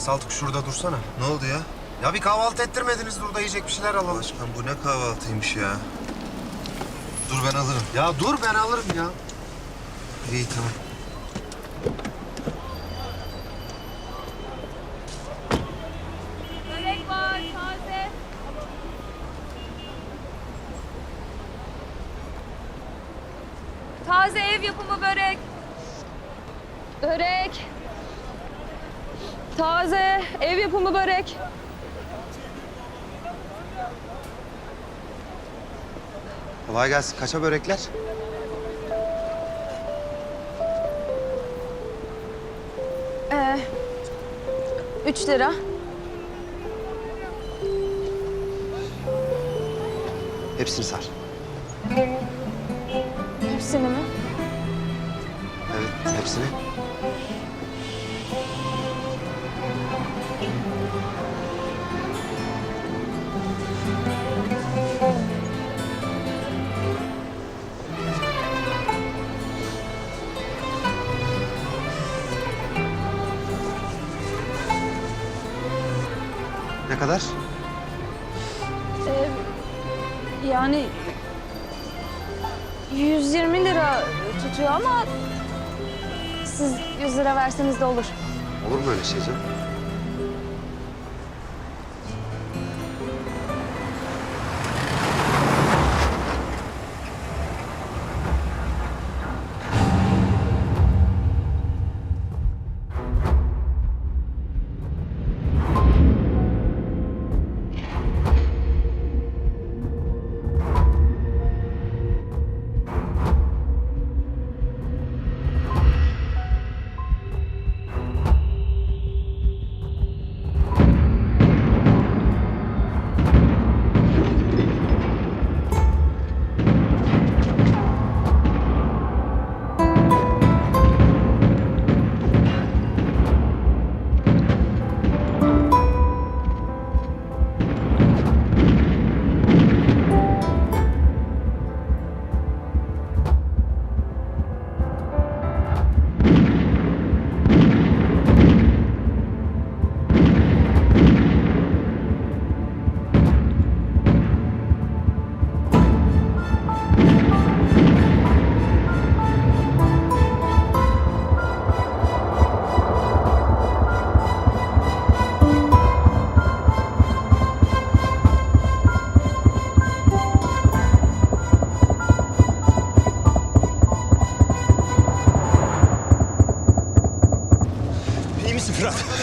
Saltuk şurada dursana. Ne oldu ya? Ya bir kahvaltı ettirmediniz burada yiyecek bir şeyler alalım. Başkan bu ne kahvaltıymış ya? Dur ben alırım. Ya dur ben alırım ya. İyi tamam. Börek var, taze. Taze ev yapımı börek. Börek. Taze ev yapımı börek. Kolay gelsin. Kaça börekler? Ee, üç lira. Hepsini sar. Hepsini mi? Evet hepsini. Ne kadar? Ee, yani 120 lira tutuyor ama siz 100 lira verseniz de olur. Olur mu öyle şey canım?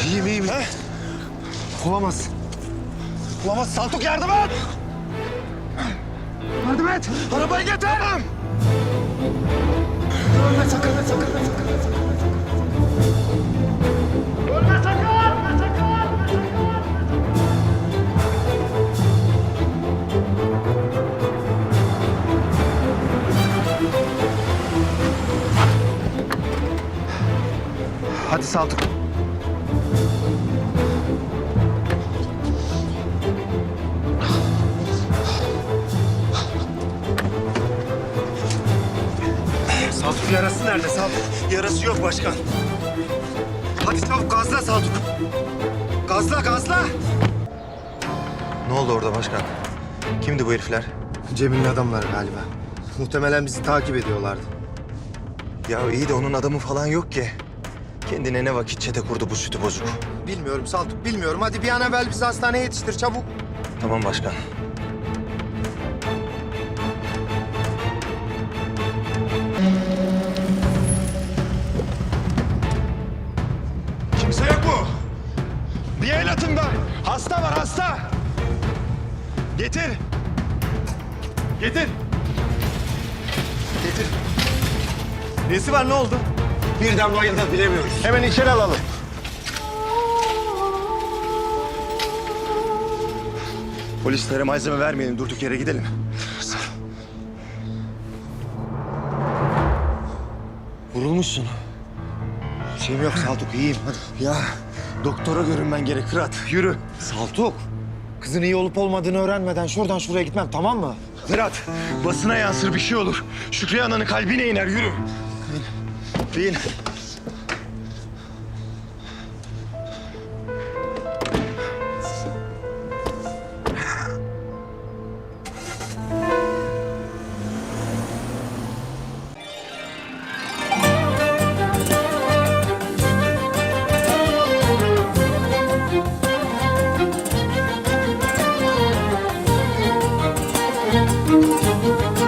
İyiyim iyiyim. He? Olamaz. Olamaz Saltuk yardım et! Yardım et. Arabayı getir! Ölme sakın, ölme sakın, ölme sakın. Ölme sakın, ölme sakın, ölme sakın! Hadi. Saltuk Saltuk? Yarası yok başkan. Hadi çabuk gazla Saltuk. Gazla gazla. Ne oldu orada başkan? Kimdi bu herifler? Cemil'in adamları galiba. Muhtemelen bizi takip ediyorlardı. Ya iyi de onun adamı falan yok ki. Kendine ne vakit çete kurdu bu sütü bozuk. Bilmiyorum Saltuk bilmiyorum. Hadi bir an evvel bizi hastaneye yetiştir çabuk. Tamam başkan. Bir el atın da. Hasta var, hasta. Getir. Getir. Getir. Nesi var, ne oldu? Birden bayıldı bilemiyoruz. Hemen içeri alalım. Polislere malzeme vermeyelim, durduk yere gidelim. Vurulmuşsun. Şeyim yok Saltuk, iyiyim. Hadi. Ya doktora görünmen gerek Fırat. Yürü. Saltuk. Kızın iyi olup olmadığını öğrenmeden şuradan şuraya gitmem tamam mı? Fırat, basına yansır bir şey olur. Şükriye ananın kalbine iner, yürü. Bin.